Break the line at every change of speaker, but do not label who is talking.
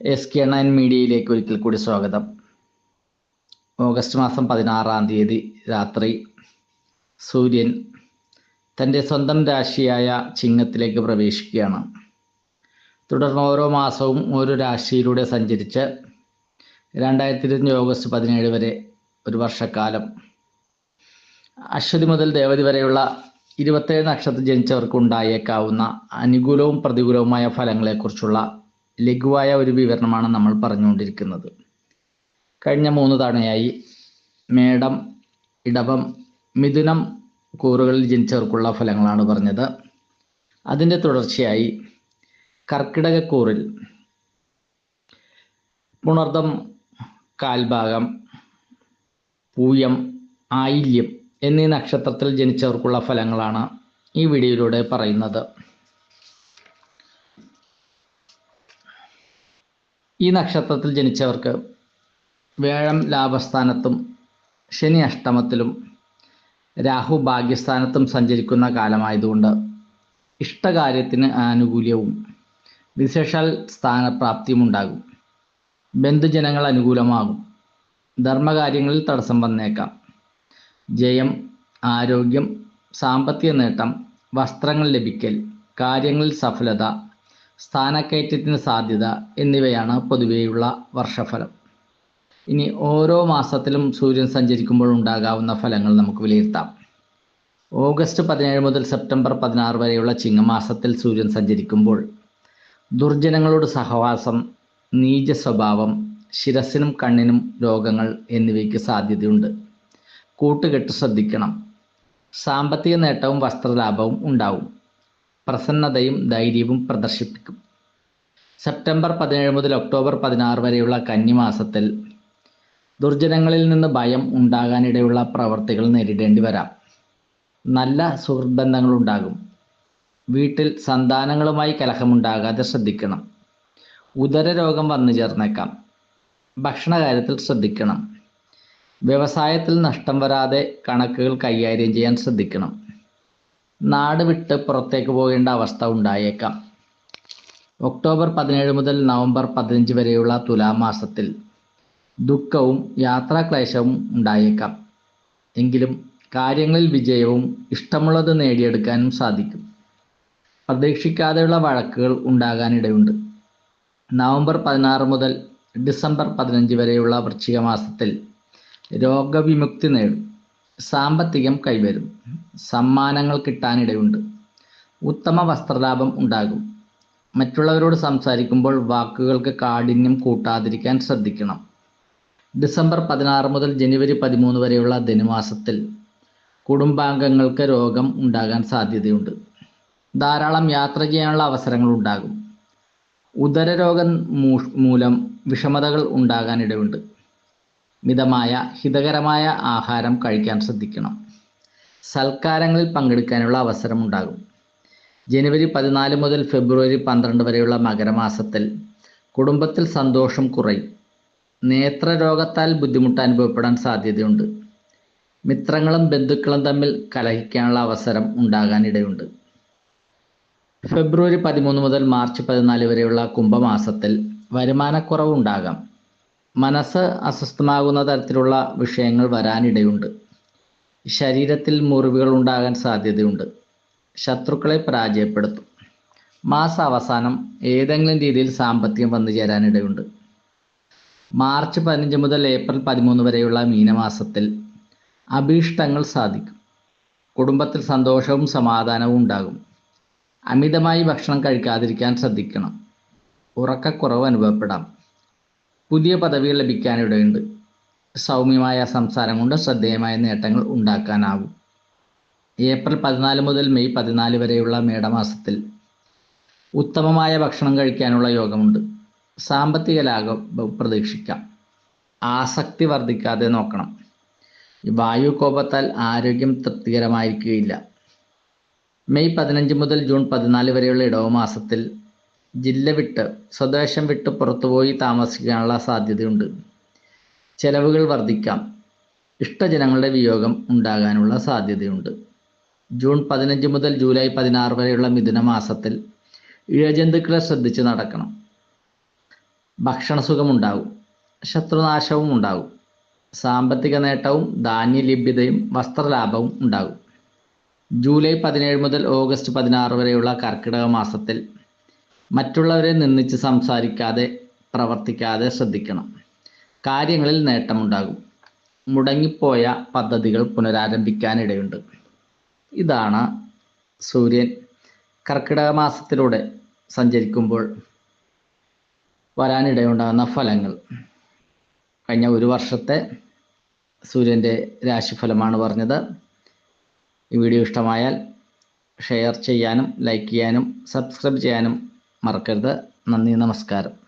S K nine മീഡിയയിലേക്ക് ഒരിക്കൽ കൂടി സ്വാഗതം. ഓഗസ്റ്റ് മാസം പതിനാറാം തീയതി രാത്രി സൂര്യൻ തന്റെ സ്വന്തം രാശിയായ ചിങ്ങത്തിലേക്ക് പ്രവേശിക്കുകയാണ്. തുടർന്ന് ഓരോ മാസവും ഓരോ രാശിയിലൂടെ സഞ്ചരിച്ച് രണ്ടായിരത്തി ഇരുപത്തി ഓഗസ്റ്റ് പതിനേഴ് വരെ ഒരു വർഷക്കാലം. അശ്വതി മുതൽ ദേവതി വരെയുള്ള ഇരുപത്തേഴ് നക്ഷത്രത്തിൽ ജനിച്ചവർക്ക് ഉണ്ടായേക്കാവുന്ന അനുകൂലവും പ്രതികൂലവുമായ ഫലങ്ങളെക്കുറിച്ചുള്ള ലഘുവായ ഒരു വിവരണമാണ് നമ്മൾ പറഞ്ഞുകൊണ്ടിരിക്കുന്നത്. കഴിഞ്ഞ മൂന്ന് തവണയായി മേടം ഇടവം മിഥുനം കൂറുകളിൽ ജനിച്ചവർക്കുള്ള ഫലങ്ങളാണ് പറഞ്ഞത്. അതിന്റെ തുടർച്ചയായി കർക്കിടകക്കൂറിൽ പുണർദം കാൽഭാഗം പൂയം ആയില്യം എന്നീ നക്ഷത്രത്തിൽ ജനിച്ചവർക്കുള്ള ഫലങ്ങളാണ് ഈ വീഡിയോയിലൂടെ പറയുന്നത്. ഈ നക്ഷത്രത്തിൽ ജനിച്ചവർക്ക് വ്യാഴം ലാഭസ്ഥാനത്തും ശനി അഷ്ടമത്തിലും രാഹു ഭാഗ്യസ്ഥാനത്തും സഞ്ചരിക്കുന്ന കാലമായതുകൊണ്ട് ഇഷ്ടകാര്യത്തിന് ആനുകൂല്യവും വിശേഷാൽ സ്ഥാനപ്രാപ്തിയും ഉണ്ടാകും. ബന്ധുജനങ്ങൾ അനുകൂലമാകും. ധർമ്മകാര്യങ്ങളിൽ തടസ്സം വന്നേക്കാം. ജയം ആരോഗ്യം സാമ്പത്തിക നേട്ടം വസ്ത്രങ്ങൾ ലഭിക്കൽ കാര്യങ്ങളിൽ സഫലത സ്ഥാനക്കയറ്റത്തിന് സാധ്യത എന്നിവയാണ് പൊതുവെയുള്ള വർഷഫലം. ഇനി ഓരോ മാസത്തിലും സൂര്യൻ സഞ്ചരിക്കുമ്പോൾ ഉണ്ടാകാവുന്ന ഫലങ്ങൾ നമുക്ക് വിലയിരുത്താം. ഓഗസ്റ്റ് പതിനേഴ് മുതൽ സെപ്റ്റംബർ പതിനാറ് വരെയുള്ള ചിങ്ങമാസത്തിൽ സൂര്യൻ സഞ്ചരിക്കുമ്പോൾ ദുർജനങ്ങളോട് സഹവാസം നീച സ്വഭാവം ശിരസിനും കണ്ണിനും രോഗങ്ങൾ എന്നിവയ്ക്ക് സാധ്യതയുണ്ട്. കൂട്ടുകെട്ട് ശ്രദ്ധിക്കണം. സാമ്പത്തിക നേട്ടവും വസ്ത്രലാഭവും ഉണ്ടാവും. പ്രസന്നതയും ധൈര്യവും പ്രദർശിപ്പിക്കും. സെപ്റ്റംബർ പതിനേഴ് മുതൽ ഒക്ടോബർ പതിനാറ് വരെയുള്ള കന്നിമാസത്തിൽ ദുർജനങ്ങളിൽ നിന്ന് ഭയം ഉണ്ടാകാനിടയുള്ള പ്രവർത്തികൾ നേരിടേണ്ടി വരാം. നല്ല സുഹൃബന്ധങ്ങൾ ഉണ്ടാകും. വീട്ടിൽ സന്താനങ്ങളുമായി കലഹമുണ്ടാകാതെ ശ്രദ്ധിക്കണം. ഉദരരോഗം വന്നു ചേർന്നേക്കാം. ഭക്ഷണകാര്യത്തിൽ ശ്രദ്ധിക്കണം. വ്യവസായത്തിൽ നഷ്ടം വരാതെ കണക്കുകൾ കൈകാര്യം ചെയ്യാൻ ശ്രദ്ധിക്കണം. നാട് വിട്ട് പുറത്തേക്ക് പോകേണ്ട അവസ്ഥ ഉണ്ടായേക്കാം. ഒക്ടോബർ പതിനേഴ് മുതൽ നവംബർ പതിനഞ്ച് വരെയുള്ള തുലാമാസത്തിൽ ദുഃഖവും യാത്രാക്ലേശവും ഉണ്ടായേക്കാം. എങ്കിലും കാര്യങ്ങളിൽ വിജയവും ഇഷ്ടമുള്ളത് നേടിയെടുക്കാനും സാധിക്കും. പ്രതീക്ഷിക്കാതെയുള്ള വഴക്കുകൾ ഉണ്ടാകാനിടയുണ്ട്. നവംബർ പതിനാറ് മുതൽ ഡിസംബർ പതിനഞ്ച് വരെയുള്ള വൃശ്ചിക മാസത്തിൽ രോഗവിമുക്തി നേടും. സാമ്പത്തികം കൈവരും. സമ്മാനങ്ങൾ കിട്ടാനിടയുണ്ട്. ഉത്തമ വസ്ത്രലാഭം ഉണ്ടാകും. മറ്റുള്ളവരോട് സംസാരിക്കുമ്പോൾ വാക്കുകൾക്ക് കാഠിന്യം കൂട്ടാതിരിക്കാൻ ശ്രദ്ധിക്കണം. ഡിസംബർ പതിനാറ് മുതൽ ജനുവരി പതിമൂന്ന് വരെയുള്ള ധനുമാസത്തിൽ കുടുംബാംഗങ്ങൾക്ക് രോഗം ഉണ്ടാകാൻ സാധ്യതയുണ്ട്. ധാരാളം യാത്ര ചെയ്യാനുള്ള അവസരങ്ങൾ ഉണ്ടാകും. ഉദരരോഗം മൂലം വിഷമതകൾ ഉണ്ടാകാനിടയുണ്ട് മിതമായ ഹിതകരമായ ആഹാരം കഴിക്കാൻ ശ്രദ്ധിക്കണം. സൽക്കാരങ്ങളിൽ പങ്കെടുക്കാനുള്ള അവസരമുണ്ടാകും. ജനുവരി പതിനാല് മുതൽ ഫെബ്രുവരി പന്ത്രണ്ട് വരെയുള്ള മകരമാസത്തിൽ കുടുംബത്തിൽ സന്തോഷം കുറയും. നേത്രരോഗത്താൽ ബുദ്ധിമുട്ട് അനുഭവപ്പെടാൻ സാധ്യതയുണ്ട്. മിത്രങ്ങളും ബന്ധുക്കളും തമ്മിൽ കലഹിക്കാനുള്ള അവസരം ഉണ്ടാകാനിടയുണ്ട്. ഫെബ്രുവരി പതിമൂന്ന് മുതൽ മാർച്ച് പതിനാല് വരെയുള്ള കുംഭമാസത്തിൽ വരുമാനക്കുറവ് ഉണ്ടാകാം മനസ്സ് അസ്വസ്ഥമാകുന്ന തരത്തിലുള്ള വിഷയങ്ങൾ വരാനിടയുണ്ട്. ശരീരത്തിൽ മുറിവുകൾ ഉണ്ടാകാൻ സാധ്യതയുണ്ട്. ശത്രുക്കളെ പരാജയപ്പെടുത്തും. മാസ അവസാനം ഏതെങ്കിലും രീതിയിൽ സാമ്പത്തികം വന്നു ചേരാനിടയുണ്ട്. മാർച്ച് പതിനഞ്ച് മുതൽ ഏപ്രിൽ പതിമൂന്ന് വരെയുള്ള മീനമാസത്തിൽ അഭീഷ്ടങ്ങൾ സാധിക്കും. കുടുംബത്തിൽ സന്തോഷവും സമാധാനവും ഉണ്ടാകും. അമിതമായി ഭക്ഷണം കഴിക്കാതിരിക്കാൻ ശ്രദ്ധിക്കണം. ഉറക്കക്കുറവ് അനുഭവപ്പെടാം. പുതിയ പദവികൾ ലഭിക്കാനിടയുണ്ട്. സൗമ്യമായ സംസാരം കൊണ്ട് ശ്രദ്ധേയമായ നേട്ടങ്ങൾ ഉണ്ടാക്കാനാകും. ഏപ്രിൽ പതിനാല് മുതൽ മെയ് പതിനാല് വരെയുള്ള മേടമാസത്തിൽ ഉത്തമമായ ഭക്ഷണം കഴിക്കാനുള്ള യോഗമുണ്ട്. സാമ്പത്തിക ലാഭം പ്രതീക്ഷിക്കാം. ആസക്തി വർദ്ധിക്കാതെ നോക്കണം. വായു കോപത്താൽ ആരോഗ്യം തൃപ്തികരമായിരിക്കുകയില്ല. മെയ് പതിനഞ്ച് മുതൽ ജൂൺ പതിനാല് വരെയുള്ള ഇടവമാസത്തിൽ ജില്ല വിട്ട് സ്വദേശം വിട്ട് പുറത്തുപോയി താമസിക്കാനുള്ള സാധ്യതയുണ്ട്. ചെലവുകൾ വർദ്ധിക്കാം. ഇഷ്ടജനങ്ങളുടെ വിയോഗം ഉണ്ടാകാനുള്ള സാധ്യതയുണ്ട്. ജൂൺ പതിനഞ്ച് മുതൽ ജൂലൈ പതിനാറ് വരെയുള്ള മിഥുന മാസത്തിൽ ഇഴജന്തുക്കളെ ശ്രദ്ധിച്ച് നടക്കണം. ഭക്ഷണ ഭക്ഷണസുഖമുണ്ടാകും. ശത്രുനാശവും ഉണ്ടാകും. സാമ്പത്തിക നേട്ടവും ധാന്യലഭ്യതയും വസ്ത്രലാഭവും ഉണ്ടാകും. ജൂലൈ പതിനേഴ് മുതൽ ഓഗസ്റ്റ് പതിനാറ് വരെയുള്ള കർക്കിടക മാസത്തിൽ മറ്റുള്ളവരെ നിന്ദിച്ച് സംസാരിക്കാതെ പ്രവർത്തിക്കാതെ ശ്രദ്ധിക്കണം. കാര്യങ്ങളിൽ നേട്ടമുണ്ടാകും. മുടങ്ങിപ്പോയ പദ്ധതികൾ പുനരാരംഭിക്കാനിടയുണ്ട്. ഇതാണ് സൂര്യൻ കർക്കിടക മാസത്തിലൂടെ സഞ്ചരിക്കുമ്പോൾ വരാനിടയുണ്ടാകുന്ന ഫലങ്ങൾ. കഴിഞ്ഞ ഒരു വർഷത്തെ സൂര്യന്റെ രാശിഫലമാണ് പറഞ്ഞത്. ഈ വീഡിയോ ഇഷ്ടമായാൽ ഷെയർ ചെയ്യാനും ലൈക്ക് ചെയ്യാനും സബ്സ്ക്രൈബ് ചെയ്യാനും മറക്കരുത്. നന്ദി നമസ്കാരം.